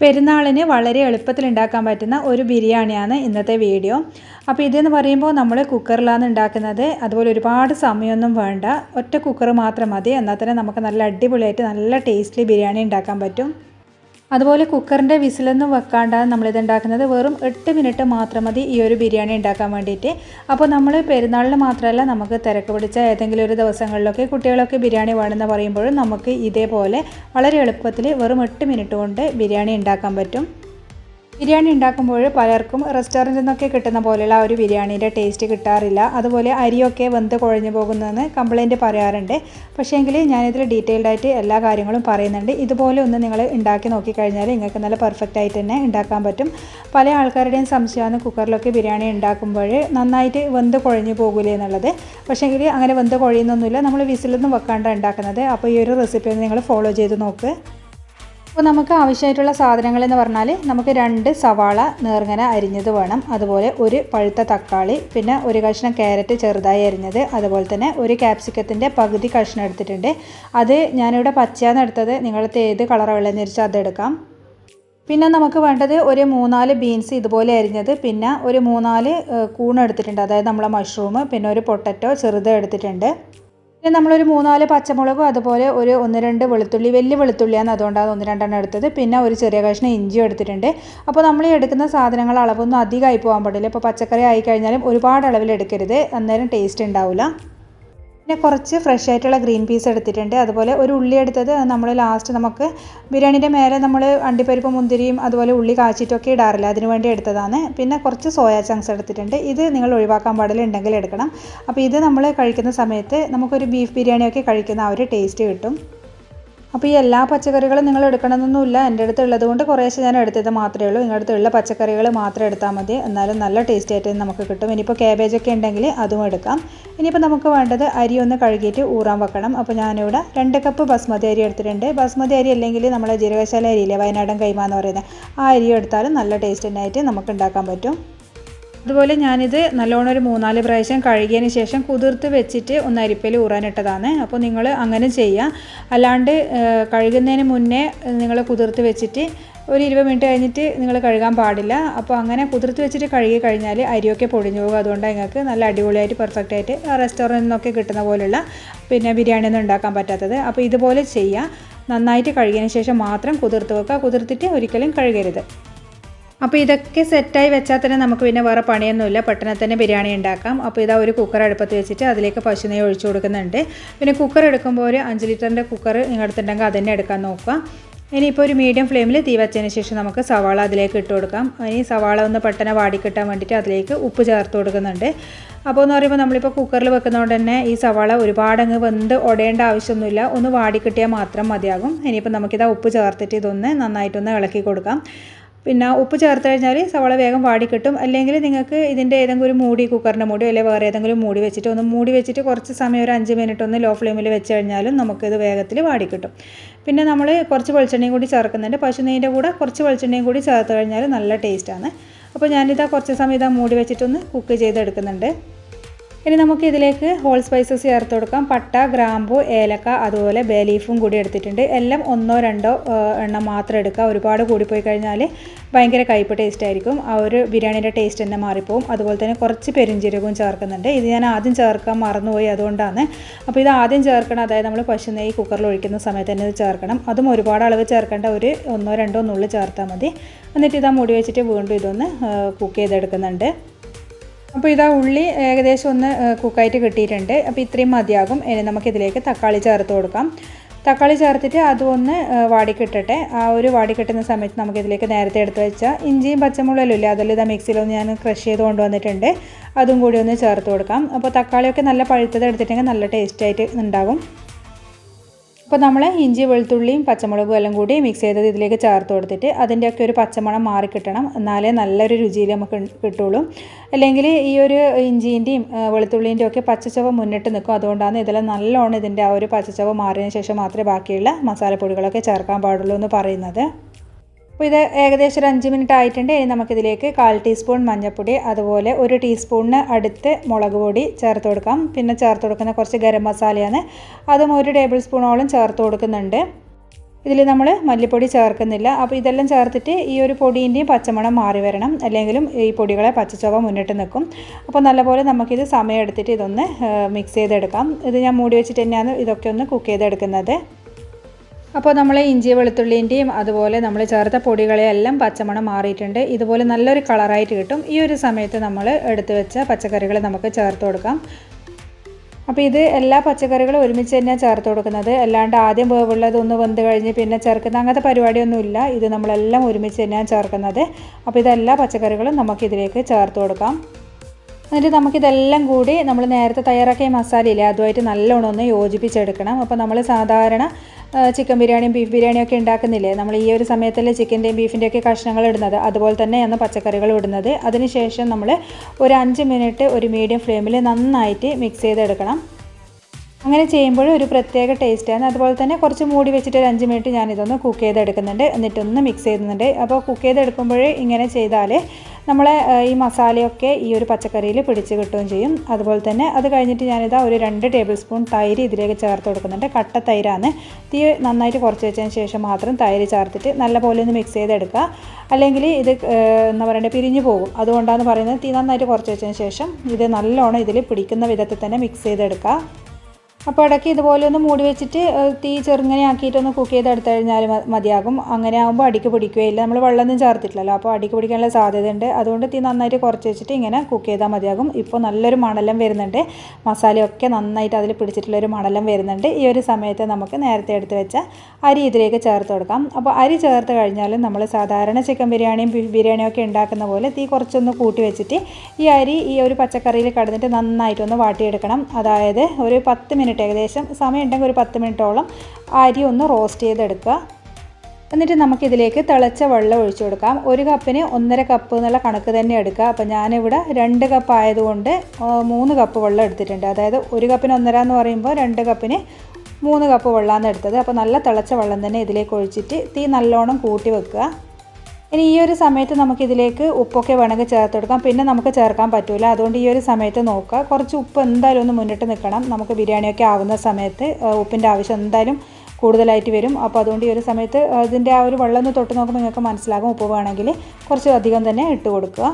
പെരുന്നാളിന് വളരെ എളുപ്പത്തിൽ ഉണ്ടാക്കാൻ പറ്റുന്ന ഒരു ബിരിയാണിയാണ് ഇന്നത്തെ വീഡിയോ. അപ്പോൾ ഇതെന്ന് പറയുമ്പോൾ നമ്മൾ കുക്കറിലാണ് ഉണ്ടാക്കുന്നത്. അതുപോലെ ഒരുപാട് സമയമൊന്നും വേണ്ട. ഒറ്റ കുക്കർ മാത്രം മതി. എന്നാൽ തന്നെ നമുക്ക് നല്ല അടിപൊളിയായിട്ട് നല്ല ടേസ്റ്റ്ലി ബിരിയാണി ഉണ്ടാക്കാൻ പറ്റും. അതുപോലെ കുക്കറിന്റെ വിസിലൊന്നും വെക്കാണ്ടാണ് നമ്മളിത് ഉണ്ടാക്കുന്നത് വെറും എട്ട് മിനിറ്റ് മാത്രം മതി ഈ ഒരു ബിരിയാണി ഉണ്ടാക്കാൻ വേണ്ടിയിട്ട്. അപ്പോൾ നമ്മൾ പെരുന്നാളിന് മാത്രമല്ല നമുക്ക് തിരക്ക് പിടിച്ച ഏതെങ്കിലും ഒരു ദിവസങ്ങളിലൊക്കെ കുട്ടികളൊക്കെ ബിരിയാണി വേണമെന്ന് പറയുമ്പോഴും നമുക്ക് ഇതേപോലെ വളരെ എളുപ്പത്തിൽ വെറും എട്ട് മിനിറ്റ് കൊണ്ട് ബിരിയാണി ഉണ്ടാക്കാൻ പറ്റും. ബിരിയാണി ഉണ്ടാക്കുമ്പോൾ പലർക്കും റെസ്റ്റോറന്റിൽ നിന്നൊക്കെ കിട്ടുന്ന പോലെയുള്ള ഒരു ബിരിയാണിയുടെ ടേസ്റ്റ് കിട്ടാറില്ല. അതുപോലെ അരിയൊക്കെ വെന്ത് കുഴഞ്ഞു പോകുന്നതെന്ന് കംപ്ലൈന്റ് പറയാറുണ്ട്. പക്ഷേങ്കിൽ ഞാനിതിൽ ഡീറ്റെയിൽഡ് ആയിട്ട് എല്ലാ കാര്യങ്ങളും പറയുന്നുണ്ട്. ഇതുപോലെ ഒന്ന് നിങ്ങൾ ഉണ്ടാക്കി നോക്കിക്കഴിഞ്ഞാൽ നിങ്ങൾക്ക് നല്ല പെർഫെക്റ്റ് ആയിട്ട് തന്നെ ഉണ്ടാക്കാൻ പറ്റും. പല ആൾക്കാരുടെയും സംശയമാണ് കുക്കറിലൊക്കെ ബിരിയാണി ഉണ്ടാക്കുമ്പോൾ നന്നായിട്ട് വെന്ത് കുഴഞ്ഞു പോകില്ലേ എന്നുള്ളത്. പക്ഷേങ്കിൽ അങ്ങനെ വെന്ത് കുഴയുന്നൊന്നുമില്ല. നമ്മൾ വിസിലൊന്നും വെക്കാണ്ടാണ് ഉണ്ടാക്കുന്നത്. അപ്പോൾ ഈ ഒരു റെസിപ്പി നിങ്ങൾ ഫോളോ ചെയ്ത് നോക്ക്. അപ്പോൾ നമുക്ക് ആവശ്യമായിട്ടുള്ള സാധനങ്ങൾ എന്ന് പറഞ്ഞാൽ നമുക്ക് രണ്ട് സവാള നേർങ്ങനെ അരിഞ്ഞത് വേണം. അതുപോലെ ഒരു പഴുത്ത തക്കാളി പിന്നെ ഒരു കഷ്ണം ക്യാരറ്റ് ചെറുതായി അരിഞ്ഞത് അതുപോലെ തന്നെ ഒരു ക്യാപ്സിക്കത്തിന്റെ പകുതി കഷ്ണം എടുത്തിട്ടുണ്ട്. അത് ഞാനിവിടെ പച്ചയാന്ന് എടുത്തത്. നിങ്ങളത്തെ ഏത് കളർ വെള്ളം വെച്ചാൽ അതെടുക്കാം പിന്നെ നമുക്ക് വേണ്ടത് ഒരു മൂന്നാൽ ബീൻസ് ഇതുപോലെ അരിഞ്ഞത് പിന്നെ ഒരു മൂന്നാൽ കൂൺ എടുത്തിട്ടുണ്ട്. അതായത് നമ്മളെ മഷ്റൂം പിന്നെ ഒരു പൊട്ടറ്റോ ചെറുത് എടുത്തിട്ടുണ്ട്. പിന്നെ നമ്മളൊരു മൂന്നാൽ പച്ചമുളകും അതുപോലെ ഒരു ഒന്ന് രണ്ട് വെളുത്തുള്ളി വലിയ വെളുത്തുള്ളിയാണ് അതുകൊണ്ടാണ് ഒന്ന് രണ്ടെണ്ണം എടുത്തത്. പിന്നെ ഒരു ചെറിയ കഷ്ണം ഇഞ്ചിയും എടുത്തിട്ടുണ്ട്. അപ്പോൾ നമ്മൾ ഈ എടുക്കുന്ന സാധനങ്ങൾ അളവൊന്നും അധികമായി പോകാൻ പാടില്ല. ഇപ്പോൾ പച്ചക്കറി ആയി കഴിഞ്ഞാലും ഒരുപാട് അളവിൽ എടുക്കരുത്. അന്നേരം ടേസ്റ്റ് ഉണ്ടാവില്ല. പിന്നെ കുറച്ച് ഫ്രഷ് ആയിട്ടുള്ള ഗ്രീൻ പീസ് എടുത്തിട്ടുണ്ട്. അതുപോലെ ഒരു ഉള്ളി എടുത്തത് നമ്മൾ ലാസ്റ്റ് നമുക്ക് ബിരിയാണീന്റെ മേലെ നമ്മൾ അണ്ടിപ്പരിപ്പ് മുന്തിരിയും അതുപോലെ ഉള്ളി കാച്ചിട്ടൊക്കെ ഇടാറില്ല. അതിന് വേണ്ടി എടുത്തതാണ്. പിന്നെ കുറച്ച് സോയാ ചങ്ക്സ് എടുത്തിട്ടുണ്ട്. ഇത് നിങ്ങൾ ഒഴിവാക്കാൻ പാടില്ല ഉണ്ടെങ്കിൽ എടുക്കണം. അപ്പോൾ ഇത് നമ്മൾ കഴിക്കുന്ന സമയത്ത് നമുക്കൊരു ബീഫ് ബിരിയാണിയൊക്കെ കഴിക്കുന്ന ആ ഒരു ടേസ്റ്റ് കിട്ടും. അപ്പോൾ ഈ എല്ലാ പച്ചക്കറികളും നിങ്ങൾ എടുക്കണമെന്നൊന്നുമില്ല. എന്റെ അടുത്ത് ഉള്ളത് കൊണ്ട് കുറേശ്ശെ ഞാൻ എടുത്തത് മാത്രമേ ഉള്ളൂ. നിങ്ങളുടെ അടുത്തുള്ള പച്ചക്കറികൾ മാത്രം എടുത്താൽ മതി. എന്നാലും നല്ല ടേസ്റ്റ് ആയിട്ട് നമുക്ക് കിട്ടും. ഇനിയിപ്പോൾ കാബേജൊക്കെ ഉണ്ടെങ്കിൽ അതും എടുക്കാം. ഇനിയിപ്പോൾ നമുക്ക് വേണ്ടത് അരി ഒന്ന് കഴുകിയിട്ട് ഊറാൻ വെക്കണം. അപ്പോൾ ഞാനിവിടെ രണ്ട് കപ്പ് ബസ്മതി അരി എടുത്തിട്ടുണ്ട്. ബസ്മതി അരി അല്ലെങ്കിൽ നമ്മളെ ജീരകശാല അരിയില്ലേ? വയനാടൻ കൈമ എന്ന് പറയുന്നത് ആ അരി എടുത്താലും നല്ല ടേസ്റ്റ് ഉണ്ടായിട്ട് നമുക്ക് ഉണ്ടാക്കാൻ പറ്റും. അതുപോലെ ഞാനിത് നല്ലോണം ഒരു മൂന്നാൽ പ്രാവശ്യം കഴുകിയതിന് ശേഷം കുതിർത്ത് വെച്ചിട്ട് ഒന്ന് അരിപ്പയിൽ ഊറാനിട്ടതാണ്. അപ്പോൾ നിങ്ങൾ അങ്ങനെ ചെയ്യുക. അല്ലാണ്ട് കഴുകുന്നതിന് മുന്നേ നിങ്ങൾ കുതിർത്ത് വെച്ചിട്ട് ഒരു ഇരുപത് മിനിറ്റ് കഴിഞ്ഞിട്ട് നിങ്ങൾ കഴുകാൻ പാടില്ല. അപ്പോൾ അങ്ങനെ കുതിർത്ത് വെച്ചിട്ട് കഴുകി കഴിഞ്ഞാൽ അരിയൊക്കെ പൊടിഞ്ഞു പോകും. അതുകൊണ്ട് നിങ്ങൾക്ക് നല്ല അടിപൊളിയായിട്ട് പെർഫെക്റ്റ് ആയിട്ട് റെസ്റ്റോറന്റിൽ നിന്നൊക്കെ കിട്ടുന്ന പോലുള്ള പിന്നെ ബിരിയാണി ഒന്നും ഉണ്ടാക്കാൻ പറ്റാത്തത്. അപ്പോൾ ഇതുപോലെ ചെയ്യുക. നന്നായിട്ട് കഴുകിയതിന് ശേഷം മാത്രം കുതിർത്ത് വെക്കുക. കുതിർത്തിട്ട് ഒരിക്കലും കഴുകരുത്. അപ്പോൾ ഇതൊക്കെ സെറ്റായി വെച്ചാൽ തന്നെ നമുക്ക് പിന്നെ വേറെ പണിയൊന്നുമില്ല. പെട്ടെന്ന് തന്നെ ബിരിയാണി ഉണ്ടാക്കാം. അപ്പോൾ ഇതാ ഒരു കുക്കർ അടുപ്പത്ത് വെച്ചിട്ട് അതിലേക്ക് പശുനെയ്യ് ഒഴിച്ചു കൊടുക്കുന്നുണ്ട്. പിന്നെ കുക്കർ എടുക്കുമ്പോൾ ഒരു അഞ്ച് ലിറ്ററിന്റെ കുക്കർ നിങ്ങളടുത്തുണ്ടെങ്കിൽ അത് തന്നെ എടുക്കാൻ നോക്കുക. ഇനിയിപ്പോൾ ഒരു മീഡിയം ഫ്ലെയിമിൽ തീ വെച്ചതിന് ശേഷം നമുക്ക് സവാള അതിലേക്ക് ഇട്ട് കൊടുക്കാം. ഇനി സവാള ഒന്ന് പെട്ടെന്ന് വാടിക്കിട്ടാൻ വേണ്ടിയിട്ട് അതിലേക്ക് ഉപ്പ് ചേർത്ത് കൊടുക്കുന്നുണ്ട്. അപ്പോൾ എന്ന് പറയുമ്പോൾ നമ്മളിപ്പോൾ കുക്കറിൽ വെക്കുന്നതുകൊണ്ട് തന്നെ ഈ സവാള ഒരുപാട് അങ്ങ് വെന്ത് ഒടയേണ്ട ആവശ്യമൊന്നുമില്ല. ഒന്ന് വാടിക്കിട്ടിയാൽ മാത്രം മതിയാകും. ഇനിയിപ്പോൾ നമുക്കിതാ ഉപ്പ് ചേർത്തിട്ട് ഇതൊന്ന് നന്നായിട്ടൊന്ന് ഇളക്കി കൊടുക്കാം. പിന്നെ ഉപ്പ് ചേർത്ത് കഴിഞ്ഞാൽ സവാള വേഗം വാടിക്കിട്ടും. അല്ലെങ്കിൽ നിങ്ങൾക്ക് ഇതിന്റെ ഏതെങ്കിലും ഒരു മൂടി കുക്കറിന്റെ മൂടി അല്ലെങ്കിൽ വേറെ ഏതെങ്കിലും മൂടി വെച്ചിട്ട് ഒന്ന് മൂടി വെച്ചിട്ട് കുറച്ച് സമയം ഒരു അഞ്ച് മിനിറ്റ് ഒന്ന് ലോ ഫ്ലെയിമിൽ വെച്ച് കഴിഞ്ഞാലും നമുക്കിത് വേഗത്തിൽ വാടിക്കിട്ടും. പിന്നെ നമ്മൾ കുറച്ച് വെളിച്ചെണ്ണയും കൂടി ചേർക്കുന്നുണ്ട്. പശു നെയ്യിന്റെ കൂടെ കുറച്ച് വെളിച്ചെണ്ണയും കൂടി ചേർത്ത് കഴിഞ്ഞാൽ നല്ല ടേസ്റ്റാണ് അപ്പോൾ ഞാനിതാ കുറച്ച് സമയം ഇതാ മൂടി വെച്ചിട്ടൊന്ന് കുക്ക് ചെയ്തെടുക്കുന്നുണ്ട്. ഇനി നമുക്ക് ഇതിലേക്ക് ഹോൾ സ്പൈസസ് ചേർത്ത് കൊടുക്കാം. പട്ട ഗ്രാമ്പു ഏലക്ക അതുപോലെ ബേ ലീഫും കൂടി എടുത്തിട്ടുണ്ട്. എല്ലാം ഒന്നോ രണ്ടോ എണ്ണം മാത്രം എടുക്കുക. ഒരുപാട് കൂടിപ്പോയി കഴിഞ്ഞാൽ ഭയങ്കര കയ്പ് ടേസ്റ്റ് ആയിരിക്കും. ആ ഒരു ബിരിയാണിയുടെ ടേസ്റ്റ് തന്നെ മാറിപ്പോവും. അതുപോലെ തന്നെ കുറച്ച് പെരിഞ്ചീരകവും ചേർക്കുന്നുണ്ട്. ഇത് ഞാൻ ആദ്യം ചേർക്കാൻ മറന്നുപോയി അതുകൊണ്ടാണ്. അപ്പോൾ ഇത് ആദ്യം ചേർക്കണം. അതായത് നമ്മൾ പശു നെയ്യ് കുക്കറിൽ ഒഴിക്കുന്ന സമയത്ത് തന്നെ ഇത് ചേർക്കണം. അതും ഒരുപാട് അളവ് ചേർക്കേണ്ട ഒരു ഒന്നോ രണ്ടോ നുള്ളു ചേർത്താൽ മതി. എന്നിട്ട് ഇതാ മൂടി വെച്ചിട്ട് വീണ്ടും ഇതൊന്ന് കുക്ക് ചെയ്തെടുക്കുന്നുണ്ട്. അപ്പോൾ ഇതാ ഉള്ളി ഏകദേശം ഒന്ന് കുക്കായിട്ട് കിട്ടിയിട്ടുണ്ട്. അപ്പോൾ ഇത്രയും മതിയാകും. ഇനി നമുക്കിതിലേക്ക് തക്കാളി ചേർത്ത് കൊടുക്കാം. തക്കാളി ചേർത്തിട്ട് അതൊന്ന് വാടിക്കിട്ടട്ടെ. ആ ഒരു വാടിക്കിട്ടുന്ന സമയത്ത് നമുക്കിതിലേക്ക് നേരത്തെ എടുത്ത് വെച്ച ഇഞ്ചിയും പച്ചമുളകും ഇല്ലേ അതെല്ലാം ഇതാ മിക്സിയിലൊന്ന് ഞാൻ ക്രഷ് ചെയ്ത് കൊണ്ടുവന്നിട്ടുണ്ട്. അതും കൂടി ഒന്ന് ചേർത്ത് കൊടുക്കാം. അപ്പോൾ തക്കാളിയൊക്കെ നല്ല പഴുത്തത് എടുത്തിട്ടുണ്ടെങ്കിൽ നല്ല ടേസ്റ്റായിട്ട് ഉണ്ടാകും. അപ്പോൾ നമ്മൾ ഇഞ്ചി വെളുത്തുള്ളിയും പച്ചമുളകും എല്ലാം കൂടി മിക്സ് ചെയ്തത് ഇതിലേക്ക് ചേർത്ത് കൊടുത്തിട്ട് അതിന്റെയൊക്കെ ഒരു പച്ചമണം മാറി കിട്ടണം. എന്നാലേ നല്ലൊരു രുചിയിൽ നമുക്ക് കിട്ടുള്ളൂ. അല്ലെങ്കിൽ ഈ ഒരു ഇഞ്ചിന്റെയും വെളുത്തുള്ളിന്റെയും ഒക്കെ പച്ചച്ചവ മുന്നിട്ട് നിൽക്കും. അതുകൊണ്ടാണ് ഇതെല്ലാം നല്ലോണം ഇതിന്റെ ആ ഒരു പച്ചച്ചവ മാറിയതിന് ശേഷം മാത്രമേ ബാക്കിയുള്ള മസാലപ്പൊടികളൊക്കെ ചേർക്കാൻ പാടുള്ളൂ എന്ന് പറയുന്നത്. അപ്പോൾ ഇത് ഏകദേശം ഒരു അഞ്ച് മിനിറ്റ് ആയിട്ടുണ്ട്. ഇനി നമുക്കിതിലേക്ക് കാൽ ടീസ്പൂൺ മഞ്ഞൾപ്പൊടി അതുപോലെ ഒരു ടീസ്പൂണിന് അടുത്ത് മുളക് പൊടി ചേർത്ത് കൊടുക്കാം. പിന്നെ ചേർത്ത് കൊടുക്കുന്ന കുറച്ച് ഗരം മസാലയാണ്. അതും ഒരു ടേബിൾ സ്പൂണോളം ചേർത്ത് കൊടുക്കുന്നുണ്ട്. ഇതിൽ നമ്മൾ മല്ലിപ്പൊടി ചേർക്കുന്നില്ല. അപ്പോൾ ഇതെല്ലാം ചേർത്തിട്ട് ഈ ഒരു പൊടീന്റെയും പച്ചമണം മാറി വരണം. അല്ലെങ്കിലും ഈ പൊടികളെ പച്ചച്ചോവ മുന്നിട്ട് നിൽക്കും. അപ്പോൾ നല്ലപോലെ നമുക്കിത് സമയം എടുത്തിട്ട് ഇതൊന്ന് മിക്സ് ചെയ്തെടുക്കാം. ഇത് ഞാൻ മൂടി വെച്ചിട്ട് തന്നെയാണ് ഇതൊക്കെ ഒന്ന് കുക്ക് ചെയ്തെടുക്കുന്നത്. അപ്പോൾ നമ്മൾ ഇഞ്ചി വെളുത്തുള്ളിന്റെയും അതുപോലെ നമ്മൾ ചേർത്ത പൊടികളെയെല്ലാം പച്ചമണം മാറിയിട്ടുണ്ട്. ഇതുപോലെ നല്ലൊരു കളറായിട്ട് കിട്ടും. ഈ ഒരു സമയത്ത് നമ്മൾ എടുത്തു വെച്ച പച്ചക്കറികൾ നമുക്ക് ചേർത്ത് കൊടുക്കാം. അപ്പോൾ ഇത് എല്ലാ പച്ചക്കറികളും ഒരുമിച്ച് തന്നെ ചേർത്ത് കൊടുക്കുന്നത്. അല്ലാണ്ട് ആദ്യം വേവുള്ളത് ഒന്ന് വെന്ത് കഴിഞ്ഞ് പിന്നെ ചേർക്കുന്ന അങ്ങനത്തെ പരിപാടിയൊന്നുമില്ല. ഇത് നമ്മളെല്ലാം ഒരുമിച്ച് തന്നെയാണ് ചേർക്കുന്നത്. അപ്പോൾ ഇതെല്ലാ പച്ചക്കറികളും നമുക്കിതിലേക്ക് ചേർത്ത് കൊടുക്കാം. എന്നിട്ട് നമുക്കിതെല്ലാം കൂടി നമ്മൾ നേരത്തെ തയ്യാറാക്കിയ മസാലയില്ലേ അതുമായിട്ട് നല്ലോണം ഒന്ന് യോജിപ്പിച്ചെടുക്കണം. അപ്പോൾ നമ്മൾ സാധാരണ ചിക്കൻ ബിരിയാണിയും ബീഫ് ബിരിയാണിയും ഒക്കെ ഉണ്ടാക്കുന്നില്ലേ? നമ്മൾ ഈ ഒരു സമയത്തല്ലേ ചിക്കന്റെയും ബീഫിന്റെയും ഒക്കെ കഷ്ണങ്ങൾ ഇടുന്നത്. അതുപോലെ തന്നെയാണ് പച്ചക്കറികൾ ഇടുന്നത്. അതിനുശേഷം നമ്മൾ ഒരു അഞ്ച് മിനിറ്റ് ഒരു മീഡിയം ഫ്ലെയിമിൽ നന്നായിട്ട് മിക്സ് ചെയ്തെടുക്കണം. അങ്ങനെ ചെയ്യുമ്പോൾ ഒരു പ്രത്യേക ടേസ്റ്റാണ് അതുപോലെ തന്നെ കുറച്ച് മൂടി വെച്ചിട്ട് ഒരു അഞ്ച് മിനിറ്റ് ഞാനിതൊന്ന് കുക്ക് ചെയ്തെടുക്കുന്നുണ്ട്. എന്നിട്ടൊന്ന് മിക്സ് ചെയ്യുന്നുണ്ട്. അപ്പോൾ കുക്ക് ചെയ്തെടുക്കുമ്പോൾ ഇങ്ങനെ ചെയ്താൽ നമ്മളെ ഈ മസാലയൊക്കെ ഈ ഒരു പച്ചക്കറിയിൽ പിടിച്ച് കിട്ടുകയും ചെയ്യും. അതുപോലെ തന്നെ അത് കഴിഞ്ഞിട്ട് ഞാനിതാ ഒരു രണ്ട് ടേബിൾ സ്പൂൺ തൈര് ഇതിലേക്ക് ചേർത്ത് കൊടുക്കുന്നുണ്ട്. കട്ട തൈരാണ്. തീ നന്നായിട്ട് കുറച്ച് വെച്ചതിന് ശേഷം മാത്രം തൈര് ചേർത്തിട്ട് നല്ലപോലെ ഒന്ന് മിക്സ് ചെയ്തെടുക്കുക. അല്ലെങ്കിൽ ഇത് എന്താ പറയണ്ടത് പിരിഞ്ഞു പോകും. അതുകൊണ്ടാണ് പറയുന്നത് തീ നന്നായിട്ട് കുറച്ച് വെച്ചതിന് ശേഷം ഇത് നല്ലോണം ഇതിൽ പിടിക്കുന്ന വിധത്തിൽ തന്നെ മിക്സ് ചെയ്തെടുക്കുക. അപ്പോൾ ഇടയ്ക്ക് ഇതുപോലെ ഒന്ന് മൂടി വെച്ചിട്ട് തീ ചെറുങ്ങനെ ആക്കിയിട്ടൊന്ന് കുക്ക് ചെയ്ത് എടുത്തു കഴിഞ്ഞാൽ മതിയാകും. അങ്ങനെ ആകുമ്പോൾ അടിക്ക് പിടിക്കുകയില്ല. നമ്മൾ വെള്ളമൊന്നും ചേർത്തിട്ടില്ലല്ലോ. അപ്പോൾ അടിക്ക് പിടിക്കാനുള്ള സാധ്യതയുണ്ട്. അതുകൊണ്ട് തീ നന്നായിട്ട് കുറച്ച് വെച്ചിട്ട് ഇങ്ങനെ കുക്ക് ചെയ്താൽ മതിയാകും. ഇപ്പോൾ നല്ലൊരു മണലം വരുന്നുണ്ട്. മസാലയൊക്കെ നന്നായിട്ട് അതിൽ പിടിച്ചിട്ടുള്ളൊരു മണലം വരുന്നുണ്ട്. ഈ ഒരു സമയത്ത് നമുക്ക് നേരത്തെ എടുത്ത് വെച്ച അരി ഇതിലേക്ക് ചേർത്ത് കൊടുക്കാം. അപ്പോൾ അരി ചേർത്ത് കഴിഞ്ഞാൽ നമ്മൾ സാധാരണ ചിക്കൻ ബിരിയാണിയും ബീഫ് ബിരിയാണിയും ഒക്കെ ഉണ്ടാക്കുന്ന പോലെ തീ കുറച്ചൊന്ന് കൂട്ടി വെച്ചിട്ട് ഈ അരി ഈ ഒരു പച്ചക്കറിയിൽ കടന്നിട്ട് നന്നായിട്ടൊന്ന് വാട്ടിയെടുക്കണം. അതായത് ഒരു പത്ത് മിനിറ്റ് ഏകദേശം സമയം ഉണ്ടെങ്കിൽ ഒരു പത്ത് മിനിറ്റോളം അരി ഒന്ന് റോസ്റ്റ് ചെയ്തെടുക്കുക. എന്നിട്ട് നമുക്കിതിലേക്ക് തിളച്ച വെള്ളം ഒഴിച്ചു കൊടുക്കാം. ഒരു കപ്പിന് ഒന്നര കപ്പ് എന്നുള്ള കണക്ക് തന്നെ എടുക്കുക. അപ്പോൾ ഞാനിവിടെ രണ്ട് കപ്പ് ആയതുകൊണ്ട് മൂന്ന് കപ്പ് വെള്ളം എടുത്തിട്ടുണ്ട്. അതായത് ഒരു കപ്പിന് ഒന്നര എന്ന് പറയുമ്പോൾ രണ്ട് കപ്പിന് മൂന്ന് കപ്പ് വെള്ളമാണ് എടുത്തത്. അപ്പോൾ നല്ല തിളച്ച വെള്ളം തന്നെ ഇതിലേക്ക് ഒഴിച്ചിട്ട് തീ നല്ലോണം കൂട്ടി വെക്കുക. ഇനി ഈ ഒരു സമയത്ത് നമുക്കിതിലേക്ക് ഉപ്പൊക്കെ വേണമെങ്കിൽ ചേർത്ത് കൊടുക്കാം. പിന്നെ നമുക്ക് ചേർക്കാൻ പറ്റില്ല അതുകൊണ്ട് ഈ ഒരു സമയത്ത് നോക്കുക. കുറച്ച് ഉപ്പ് എന്തായാലും ഒന്ന് മുന്നിട്ട് നിൽക്കണം. നമുക്ക് ബിരിയാണിയൊക്കെ ആവുന്ന സമയത്ത് ഉപ്പിന്റെ ആവശ്യം എന്തായാലും കൂടുതലായിട്ട് വരും. അപ്പോൾ അതുകൊണ്ട് ഈ ഒരു സമയത്ത് ഇതിന്റെ ആ ഒരു വെള്ളം ഒന്ന് തൊട്ട് നോക്കുമ്പോൾ നിങ്ങൾക്ക് മനസ്സിലാകും. ഉപ്പ് വേണമെങ്കിൽ കുറച്ച് അധികം തന്നെ ഇട്ട് കൊടുക്കുക.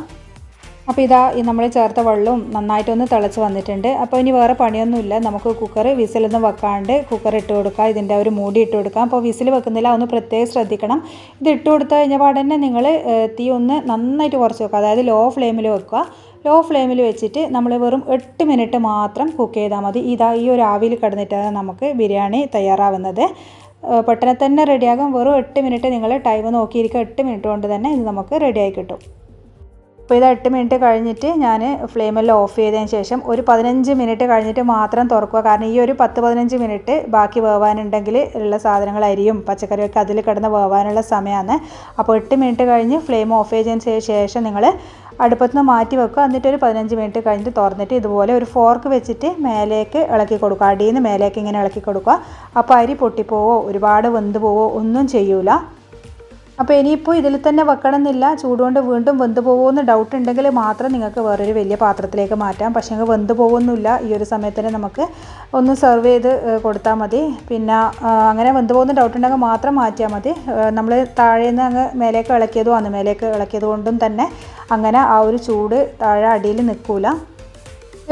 അപ്പോൾ ഇതാ നമ്മൾ ചേർത്ത വെള്ളവും നന്നായിട്ടൊന്ന് തിളച്ച് വന്നിട്ടുണ്ട്. അപ്പോൾ ഇനി വേറെ പണിയൊന്നുമില്ല. നമുക്ക് കുക്കർ വിസിലൊന്നും വെക്കാണ്ട് കുക്കർ ഇട്ട് കൊടുക്കാം. ഇതിന്റെ ഒരു മൂടി ഇട്ട് കൊടുക്കാം. അപ്പോൾ വിസിൽ വെക്കുന്നില്ല. ഒന്ന് പ്രത്യേകം ശ്രദ്ധിക്കണം. ഇത് ഇട്ട് കൊടുത്ത് കഴിഞ്ഞ പാടന്നെ നിങ്ങൾ തീ ഒന്ന് നന്നായിട്ട് കുറച്ച് വെക്കുക. അതായത് ലോ ഫ്ലെയിമിൽ വെക്കുക. ലോ ഫ്ലെയിമിൽ വെച്ചിട്ട് നമ്മൾ വെറും എട്ട് മിനിറ്റ് മാത്രം കുക്ക് ചെയ്താൽ മതി. ഇതാ ഈ ഒരു ആവിയിൽ കിടന്നിട്ടാണ് നമുക്ക് ബിരിയാണി തയ്യാറാവുന്നത്. പെട്ടെന്ന് തന്നെ റെഡിയാകും വെറും എട്ട് മിനിറ്റ് നിങ്ങൾ ടൈം നോക്കിയിരിക്കുക. എട്ട് മിനിറ്റ് കൊണ്ട് തന്നെ ഇത് നമുക്ക് റെഡിയായി കിട്ടും. അപ്പോൾ ഇത് എട്ട് മിനിറ്റ് കഴിഞ്ഞിട്ട് ഞാൻ ഫ്ലെയിമെല്ലാം ഓഫ് ചെയ്തതിന് ശേഷം ഒരു പതിനഞ്ച് മിനിറ്റ് കഴിഞ്ഞിട്ട് മാത്രം തുറക്കുക. കാരണം ഈ ഒരു പത്ത് പതിനഞ്ച് മിനിറ്റ് ബാക്കി വേവാനുണ്ടെങ്കിൽ ഉള്ള സാധനങ്ങൾ അരിയും പച്ചക്കറിയൊക്കെ അതിൽ കിടന്ന് വേവാനുള്ള സമയമാണ്. അപ്പോൾ എട്ട് മിനിറ്റ് കഴിഞ്ഞ് ഫ്ലെയിം ഓഫ് ചെയ്തതിന് ശേഷം നിങ്ങൾ അടുപ്പത്ത് നിന്ന് മാറ്റി വെക്കുക. എന്നിട്ട് ഒരു പതിനഞ്ച് മിനിറ്റ് കഴിഞ്ഞിട്ട് തുറന്നിട്ട് ഇതുപോലെ ഒരു ഫോർക്ക് വെച്ചിട്ട് മേലേക്ക് ഇളക്കി കൊടുക്കുക. അടിയിൽ നിന്ന് മേലേക്ക് ഇങ്ങനെ ഇളക്കി കൊടുക്കുക. അപ്പോൾ അരി പൊട്ടിപ്പോവോ? ഒരുപാട് വെന്ത് പോവോ? ഒന്നും ചെയ്യൂല. അപ്പോൾ ഇനിയിപ്പോൾ ഇതിൽ തന്നെ വെക്കണം എന്നില്ല ചൂടുകൊണ്ട് വീണ്ടും വെന്ത് പോകുമെന്ന് ഡൗട്ട് ഉണ്ടെങ്കിൽ മാത്രം നിങ്ങൾക്ക് വേറൊരു വലിയ പാത്രത്തിലേക്ക് മാറ്റാം. പക്ഷേ വെന്ത് പോകുന്നില്ല ഈ ഒരു സമയത്ത് തന്നെ നമുക്ക് ഒന്ന് സെർവ് ചെയ്ത് കൊടുത്താൽ മതി. പിന്നെ അങ്ങനെ വെന്ത് പോകുന്ന ഡൗട്ട് ഉണ്ടെങ്കിൽ മാത്രം മാറ്റിയാൽ മതി. നമ്മൾ താഴെ നിന്ന് അങ്ങ് മേലേക്ക് ഇളക്കിയതുമാണ് മേലേക്ക് ഇളക്കിയത് കൊണ്ടും തന്നെ അങ്ങനെ ആ ഒരു ചൂട് താഴെ അടിയിൽ നിൽക്കില്ല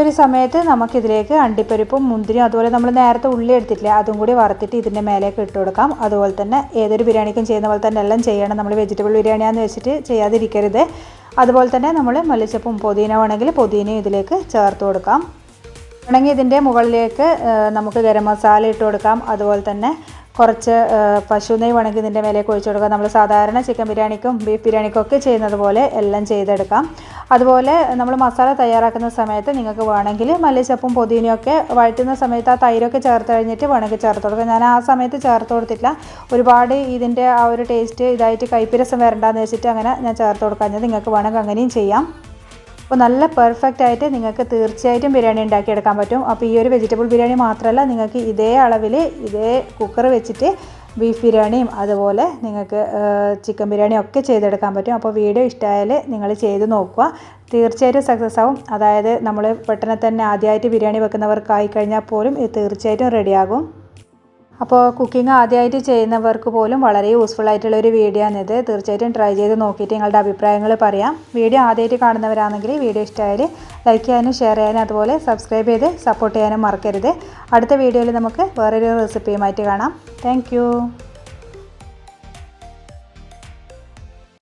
ഒരു സമയത്ത് നമുക്കിതിലേക്ക് അണ്ടിപ്പരിപ്പും മുന്തിരിയും അതുപോലെ നമ്മൾ നേരത്തെ ഉള്ളി എടുത്തിട്ടില്ലേ അതും കൂടി വറുത്തിട്ട് ഇതിന്റെ മേലേക്ക് ഇട്ട് കൊടുക്കാം. അതുപോലെ തന്നെ ഏതൊരു ബിരിയാണിക്കും ചെയ്യുന്ന പോലെ തന്നെ എല്ലാം ചെയ്യണം. നമ്മൾ വെജിറ്റബിൾ ബിരിയാണിയാന്ന് വെച്ചിട്ട് ചെയ്യാതിരിക്കരുത്. അതുപോലെ തന്നെ നമ്മൾ മല്ലിച്ചപ്പും പുതിന വേണമെങ്കിൽ പുതിനയും ഇതിലേക്ക് ചേർത്ത് കൊടുക്കാം. വേണമെങ്കിൽ ഇതിന്റെ മുകളിലേക്ക് നമുക്ക് ഗരം മസാല ഇട്ട് കൊടുക്കാം. അതുപോലെ തന്നെ കുറച്ച് പശു നെയ്യ് വേണമെങ്കിൽ ഇതിന്റെ മേലേക്ക് ഒഴിച്ചു കൊടുക്കാം. നമ്മൾ സാധാരണ ചിക്കൻ ബിരിയാണിക്കും ബീഫ് ബിരിയാണിക്കും ഒക്കെ ചെയ്യുന്നത് പോലെ എല്ലാം ചെയ്തെടുക്കാം. അതുപോലെ നമ്മൾ മസാല തയ്യാറാക്കുന്ന സമയത്ത് നിങ്ങൾക്ക് വേണമെങ്കിൽ മല്ലിച്ചപ്പും പുതിനയൊക്കെ വഴറ്റുന്ന സമയത്ത് ആ തൈരൊക്കെ ചേർത്ത് കഴിഞ്ഞിട്ട് വേണമെങ്കിൽ ചേർത്ത് കൊടുക്കാം. ഞാൻ ആ സമയത്ത് ചേർത്ത് കൊടുത്തിട്ടില്ല. ഒരുപാട് ഇതിന്റെ ആ ഒരു ടേസ്റ്റ് ഇതായിട്ട് കൈപ്പിരസം വരണ്ടെന്ന് വെച്ചിട്ട് അങ്ങനെ ഞാൻ ചേർത്ത് കൊടുക്കാഞ്ഞത് നിങ്ങൾക്ക് വേണമെങ്കിൽ അങ്ങനെയും ചെയ്യാം. അപ്പോൾ നല്ല പെർഫെക്റ്റ് ആയിട്ട് നിങ്ങൾക്ക് തീർച്ചയായിട്ടും ബിരിയാണി ഉണ്ടാക്കിയെടുക്കാൻ പറ്റും. അപ്പോൾ ഈ ഒരു വെജിറ്റബിൾ ബിരിയാണി മാത്രമല്ല നിങ്ങൾക്ക് ഇതേ അളവിൽ ഇതേ കുക്കർ വെച്ചിട്ട് ബീഫ് ബിരിയാണിയും അതുപോലെ നിങ്ങൾക്ക് ചിക്കൻ ബിരിയാണിയും ഒക്കെ ചെയ്തെടുക്കാൻ പറ്റും. അപ്പോൾ വീഡിയോ ഇഷ്ടമായാൽ നിങ്ങൾ ചെയ്ത് നോക്കുക. തീർച്ചയായിട്ടും സക്സസ് ആവും. അതായത് നമ്മൾ പെട്ടെന്ന് തന്നെ ആദ്യമായിട്ട് ബിരിയാണി വെക്കുന്നവർക്കായി കഴിഞ്ഞാൽ പോലും ഇത് തീർച്ചയായിട്ടും റെഡിയാകും അപ്പോൾ കുക്കിംഗ് ആദ്യമായിട്ട് ചെയ്യുന്നവർക്ക് പോലും വളരെ യൂസ്ഫുൾ ആയിട്ടുള്ള ഒരു വീഡിയോ ആണിത്. തീർച്ചയായിട്ടും ട്രൈ ചെയ്ത് നോക്കിയിട്ട് നിങ്ങളുടെ അഭിപ്രായങ്ങൾ പറയാം. വീഡിയോ ആദ്യമായിട്ട് കാണുന്നവരാണെങ്കിൽ വീഡിയോ ഇഷ്ടമായാൽ ലൈക്ക് ചെയ്യാനും ഷെയർ ചെയ്യാനും അതുപോലെ സബ്സ്ക്രൈബ് ചെയ്ത് സപ്പോർട്ട് ചെയ്യാനും മറക്കരുത്. അടുത്ത വീഡിയോയിൽ നമുക്ക് വേറൊരു റെസിപ്പിയുമായിട്ട് കാണാം. താങ്ക്